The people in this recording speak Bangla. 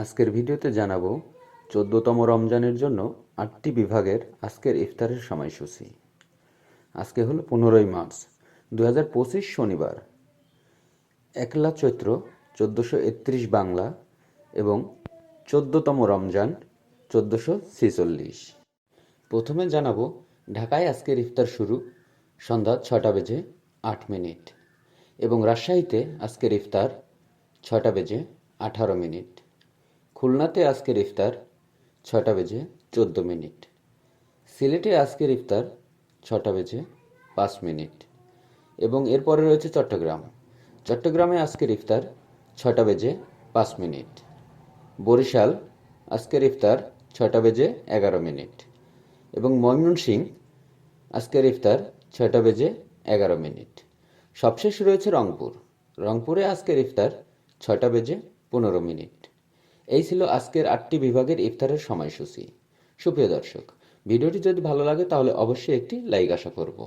আজকের ভিডিওতে জানাব চোদ্দতম রমজানের জন্য আটটি বিভাগের আজকের ইফতারের সময়সূচি। আজকে হলো পনেরোই মার্চ দু হাজার পঁচিশ শনিবার। একলা চৈত্র, চোদ্দোশো একত্রিশ বাংলা এবং চোদ্দতম রমজান, চোদ্দোশো ছেচল্লিশ। প্রথমে জানাব ঢাকায় আজকের ইফতার শুরু সন্ধ্যা ছটা বেজে আট মিনিট এবং রাজশাহীতে আজকের ইফতার ছটা বেজে আঠারো মিনিট। খুলনাতে আজকের ইফতার ছটা বেজে চোদ্দ মিনিট। সিলেটে আজকের ইফতার ছটা বেজে পাঁচ মিনিট। এবং এরপরে রয়েছে চট্টগ্রাম। চট্টগ্রামে আজকের ইফতার ছটা বেজে পাঁচ মিনিট। বরিশাল আজকের ইফতার ছটা বেজে এগারো মিনিট। এবং ময়মনসিংহ আজকের ইফতার ছটা বেজে এগারো মিনিট। সবশেষ রয়েছে রংপুর। রংপুরে আজকের ইফতার ছটা বেজে পনেরো মিনিট। এই ছিল আজকের আটটি বিভাগের ইফতারের সময়সূচি। সুপ্রিয় দর্শক, ভিডিওটি যদি ভালো লাগে তাহলে অবশ্যই একটি লাইক আশা করব।